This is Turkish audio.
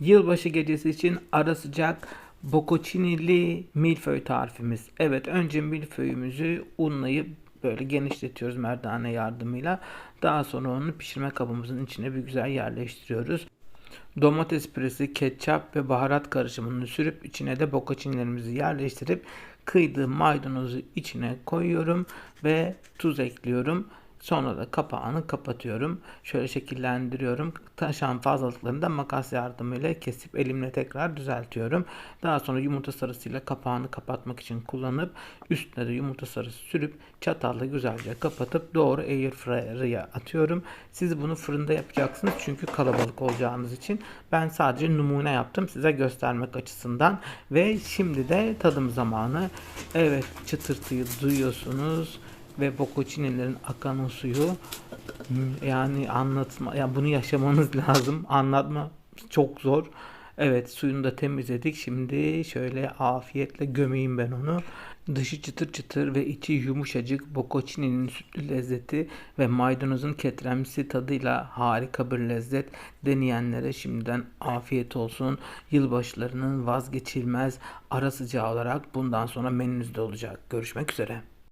Yılbaşı gecesi için ara sıcak bocconcini'li milföy tarifimiz. Evet önce milföyümüzü unlayıp böyle genişletiyoruz merdane yardımıyla. Daha sonra onu pişirme kabımızın içine bir güzel yerleştiriyoruz. Domates püresi, ketçap ve baharat karışımını sürüp içine de bocconcinilerimizi yerleştirip kıydığım maydanozu içine koyuyorum ve tuz ekliyorum. Sonra da kapağını kapatıyorum. Şöyle şekillendiriyorum. Taşan fazlalıklarını da makas yardımıyla kesip elimle tekrar düzeltiyorum. Daha sonra yumurta sarısıyla kapağını kapatmak için kullanıp üstüne de yumurta sarısı sürüp çatalla güzelce kapatıp doğru air fryer'a atıyorum. Siz bunu fırında yapacaksınız çünkü kalabalık olacağınız için. Ben sadece numune yaptım size göstermek açısından. Ve şimdi de tadım zamanı. Evet çıtırtıyı duyuyorsunuz ve bocconcini'lerin akan o suyu yani anlatma ya bunu yaşamanız lazım. Anlatma çok zor. Evet suyunu da temizledik. Şimdi şöyle afiyetle gömeyim ben onu. Dışı çıtır çıtır ve içi yumuşacık bocconcini'nin sütlü lezzeti ve maydanozun ketremsi tadıyla harika bir lezzet deneyenlere şimdiden afiyet olsun. Yılbaşlarının vazgeçilmez ara sıcağı olarak bundan sonra menünüzde olacak. Görüşmek üzere